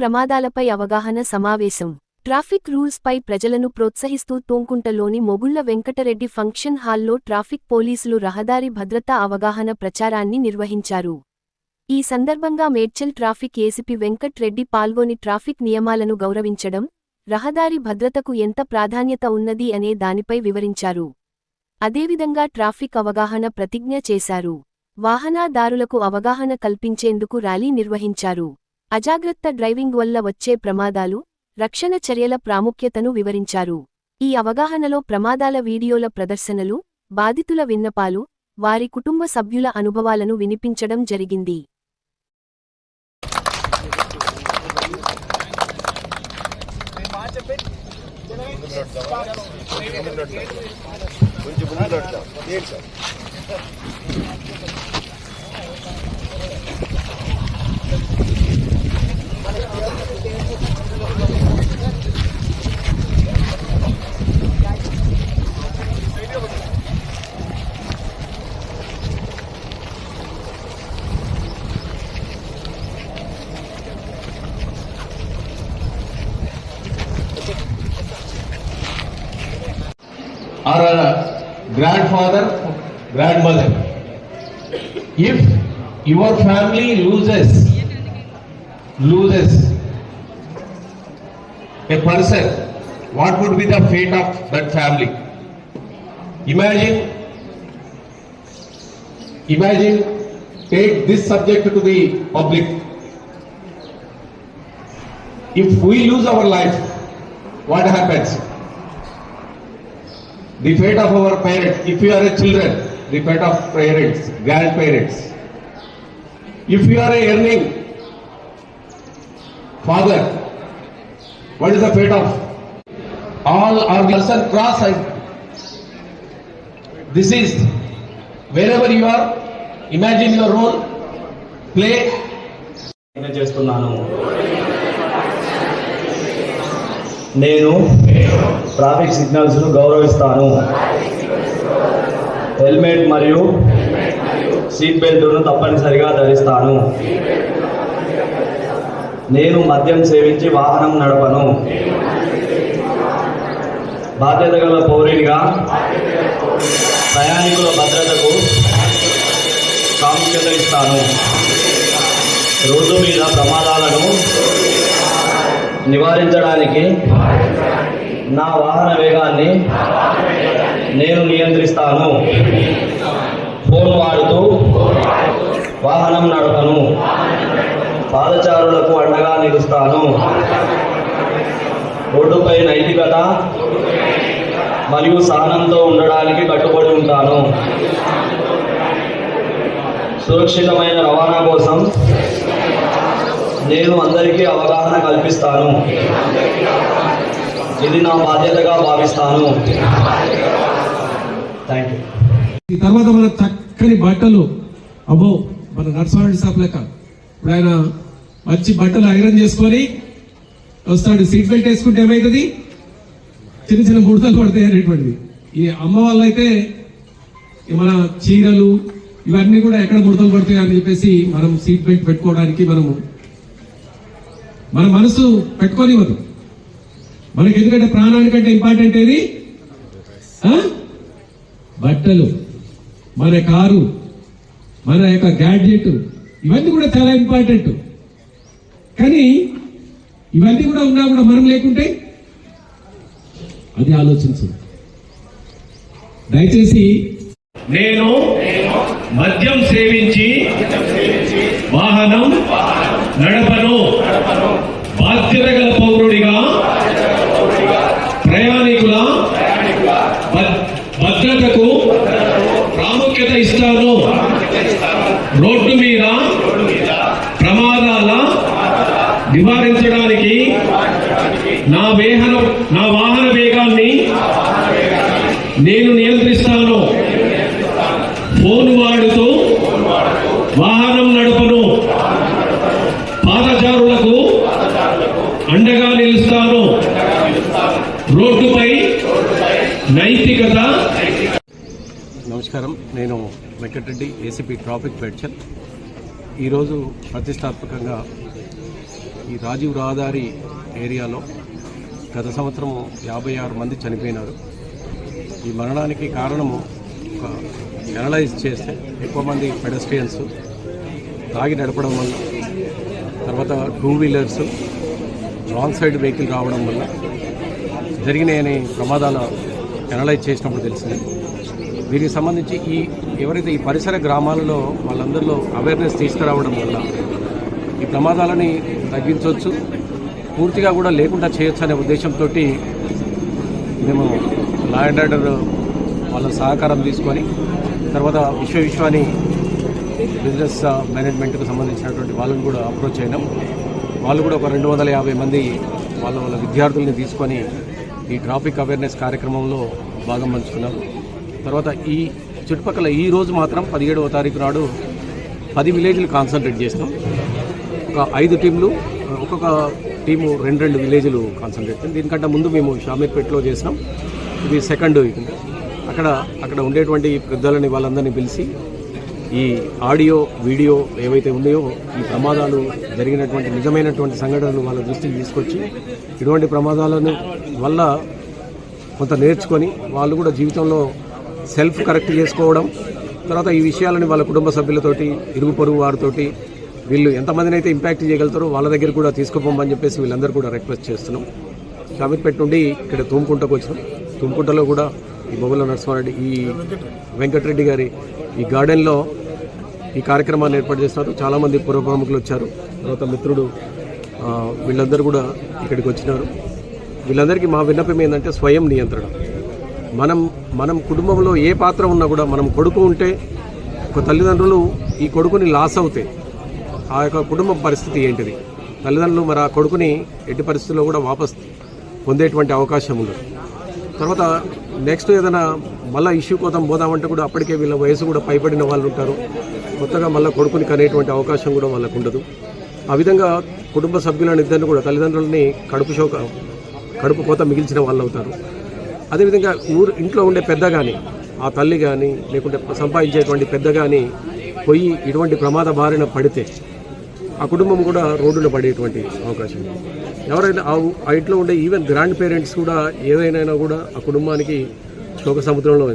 ప్రమాదాలపై అవగాహన సమావేశం. Traffic rules పై ప్రజలను ప్రోత్సహిస్తూ తోంకుంటలోని మొగుళ్ళ వెంకటరెడ్డి ఫంక్షన్ హాల్లో ట్రాఫిక్ పోలీసులు రహదారి భద్రతా అవగాహన ప్రచారాన్ని నిర్వహించారు. ఈ సందర్భంగా మేడ్చల్ ట్రాఫిక్ ఏసీపీ వెంకట్ రెడ్డి పాల్గొని ట్రాఫిక్ నియమాలను గౌరవించడం రహదారి భద్రతకు ఎంత ప్రాధాన్యత ఉన్నది అనే దానిపై వివరించారు. అదేవిధంగా ట్రాఫిక్ అవగాహన ప్రతిజ్ఞ చేశారు. వాహనదారులకు అవగాహన కల్పించేందుకు ర్యాలీ నిర్వహించారు. అజాగ్రత్త డ్రైవింగ్ వల్ల వచ్చే ప్రమాదాలు రక్షణ చర్యల ప్రాముఖ్యతను వివరించారు. ఈ అవగాహనలో ప్రమాదాల వీడియోల ప్రదర్శనలు బాధితుల విన్నపాలు వారి కుటుంబ సభ్యుల అనుభవాలను వినిపించడం జరిగింది. కొంచెం or a uh, grandfather, grandmother. If your family loses, loses a person, what would be the fate of that family? Imagine, imagine, take this subject to the public. If we lose our life, what happens? the fate of our parents, if you are a children, the fate of parents, grandparents. If you are a earning father, what is the fate of all our person cross and this is wherever you are, imagine your role, play నేను చేస్తున్నాను నేను traffic సిగ్నల్స్ను గౌరవిస్తాను helmet మరియు seat బెల్ట్ను తప్పనిసరిగా ధరిస్తాను నేను మద్యం సేవించి వాహనం నడపను. బాధ్యత గల పౌరునిగా ప్రయాణికుల భద్రతకు ప్రాముఖ్యత ఇస్తాను. రోడ్డు మీద ప్రమాదాలను నివారించడానికి నా వాహన వేగాన్ని నేను నియంత్రిస్తాను. ఫోన్ వాడుతూ వాహనం నడపను. పాదచారులకు అండగా నిలుస్తాను. రోడ్డుపై నైతికత మరియు సహనంతో ఉండడానికి కట్టుబడి ఉంటాను. సురక్షితమైన రవాణా కోసం నేను అందరికీ అవగాహన కల్పిస్తాను. ఇది నా బాధ్యతగా భావిస్తాను. థ్యాంక్ యూ తర్వాత మన చక్కని బట్టలు అబ్బో మన నర్సవాడి షాప్ లెక్క. ఇప్పుడు ఆయన మంచి బట్టలు ఐరన్ చేసుకొని వస్తాడు. సీట్ బెల్ట్ వేసుకుంటే ఏమవుతుంది చిన్న చిన్న బుడతలు పడతాయి అనేటువంటిది. ఈ అమ్మ వాళ్ళైతే మన చీరలు ఇవన్నీ కూడా ఎక్కడ ముడతలు పడతాయి అని చెప్పేసి మనం సీట్ బెల్ట్ పెట్టుకోవడానికి మనము మన మనసు పెట్టుకోనివ్వదు. మనకి ఎందుకంటే ప్రాణానికంటే ఇంపార్టెంట్ ఏది? బట్టలు. మన కారు. మన యొక్క గ్యాడ్జెట్. ఇవన్నీ కూడా చాలా ఇంపార్టెంట్. కానీ ఇవన్నీ కూడా ఉన్నా కూడా మనం లేకుంటే అది ఆలోచించు దయచేసి నేను మద్యం సేవించి వాహనం నడపను బాధ్యత గల పౌరుడిగా ప్రయాణికుల భద్- భద్రతకు ప్రాముఖ్యత ఇస్తాను రోడ్డు మీద ప్రమాదాల నివారించడానికి నా వేహన నా వాహన వేగాన్ని నేను నియంత్రిస్తాను. ఫోన్ వాడుతూ వాహనం నడుపును. పాదచారులకు అండగా నిలుస్తాను. రోడ్డుపై నైతికత నమస్కారం. నేను వెంకటరెడ్డి ఏసీపీ ట్రాఫిక్ పెడ్చల్ ఈరోజు ప్రతిష్టాత్మకంగా ఈ రాజీవ్ రహదారి ఏరియాలో గత సంవత్సరం యాభై ఆరు మంది చనిపోయినారు. ఈ మరణానికి కారణము ఒక అనలైజ్ చేస్తే ఎక్కువ మంది పెడస్ట్రియన్స్ తాగి నడపడం వల్ల తర్వాత two wheelers wrong side vehicle రావడం వల్ల జరిగినాయని ప్రమాదాల అనలైజ్ చేసినప్పుడు తెలిసింది. దీనికి సంబంధించి ఈ ఎవరైతే ఈ పరిసర గ్రామాలలో వాళ్ళందరిలో అవేర్నెస్ తీసుకురావడం వల్ల ఈ ప్రమాదాలని తగ్గించవచ్చు. పూర్తిగా కూడా లేకుండా చేయొచ్చు అనే ఉద్దేశంతో మేము లా అండ్ ఆర్డర్ వాళ్ళ సహకారం తీసుకొని తర్వాత విశ్వ విశ్వాని బిజినెస్ మేనేజ్మెంట్కు సంబంధించినటువంటి వాళ్ళని కూడా అప్రోచ్ అయినాం. వాళ్ళు కూడా ఒక రెండు వందల యాభై మంది వాళ్ళ వాళ్ళ విద్యార్థుల్ని తీసుకొని ఈ ట్రాఫిక్ అవేర్నెస్ కార్యక్రమంలో భాగం పంచుకున్నారు. తర్వాత ఈ చుట్టుపక్కల ఈ రోజు మాత్రం పదిహేడవ తారీఖు నాడు పది విలేజ్లు కాన్సన్ట్రేట్ చేస్తాం. ఒక ఐదు టీంలు ఒక్కొక్క టీము రెండు రెండు విలేజ్లు కాన్సన్ట్రేట్ దీనికంటే ముందు మేము షామీర్పేటలో చేసినాం. ఇది సెకండ్ అక్కడ అక్కడ ఉండేటువంటి పెద్దలని వాళ్ళందరినీ పిలిచి ఈ ఆడియో వీడియో ఏవైతే ఉన్నాయో ఈ ప్రమాదాలు జరిగినటువంటి నిజమైనటువంటి సంఘటనలు వాళ్ళ దృష్టికి తీసుకొచ్చి ఇటువంటి ప్రమాదాలను వల్ల కొంత నేర్చుకొని వాళ్ళు కూడా జీవితంలో సెల్ఫ్ కరెక్ట్ చేసుకోవడం తర్వాత ఈ విషయాలని వాళ్ళ కుటుంబ సభ్యులతోటి ఇరుగు పొరుగు వారితోటి వీళ్ళు ఎంతమందిని అయితే ఇంపాక్ట్ చేయగలుగుతారో వాళ్ళ దగ్గర కూడా తీసుకుపోమని చెప్పేసి వీళ్ళందరూ కూడా రిక్వెస్ట్ చేస్తున్నాం. షామీర్పేట నుండి ఇక్కడ తుమ్కుంటకు వచ్చినాం. తుమ్కుంటలో కూడా ఈ బొమ్మల నరసింహారెడ్డి ఈ వెంకటరెడ్డి గారి ఈ గార్డెన్లో ఈ కార్యక్రమాన్ని ఏర్పాటు చేస్తున్నారు. చాలామంది పూర్వ ప్రముఖులు వచ్చారు. తర్వాత మిత్రుడు వీళ్ళందరూ కూడా ఇక్కడికి వచ్చినారు. వీళ్ళందరికీ మా విన్నపం ఏంటంటే స్వయం నియంత్రణ. మనం మనం కుటుంబంలో ఏ పాత్ర ఉన్నా కూడా మనం కొడుకు ఉంటే ఒక తల్లిదండ్రులు ఈ కొడుకుని లాస్ అవుతాయి ఆ యొక్క కుటుంబ పరిస్థితి ఏంటిది? తల్లిదండ్రులు మరి ఆ కొడుకుని ఎట్టి పరిస్థితుల్లో కూడా వాపస్ పొందేటువంటి అవకాశం ఉండదు తర్వాత నెక్స్ట్ ఏదైనా మళ్ళీ ఇష్యూ కోసం పోదామంటే కూడా అప్పటికే వీళ్ళ వయసు కూడా పైబడిన వాళ్ళు ఉంటారు. కొత్తగా మళ్ళీ కొడుకుని కనేటువంటి అవకాశం కూడా వాళ్ళకు ఉండదు. ఆ విధంగా కుటుంబ సభ్యులను ఇద్దరిని కూడా తల్లిదండ్రులని కడుపు శోక కడుపు కోత మిగిల్చిన వాళ్ళు అవుతారు. అదేవిధంగా ఊరు ఇంట్లో ఉండే పెద్ద కానీ ఆ తల్లి కానీ లేకుంటే సంపాదించేటువంటి పెద్ద కానీ పోయి ఇటువంటి ప్రమాద బారిన పడితే ఆ కుటుంబం కూడా రోడ్డులో పడేటువంటి అవకాశం. ఎవరైతే ఎవరైనా ఆ ఇంట్లో ఉండే ఈవెన్ గ్రాండ్ పేరెంట్స్ కూడా ఏదైనా కూడా ఆ కుటుంబానికి శోక సముద్రంలో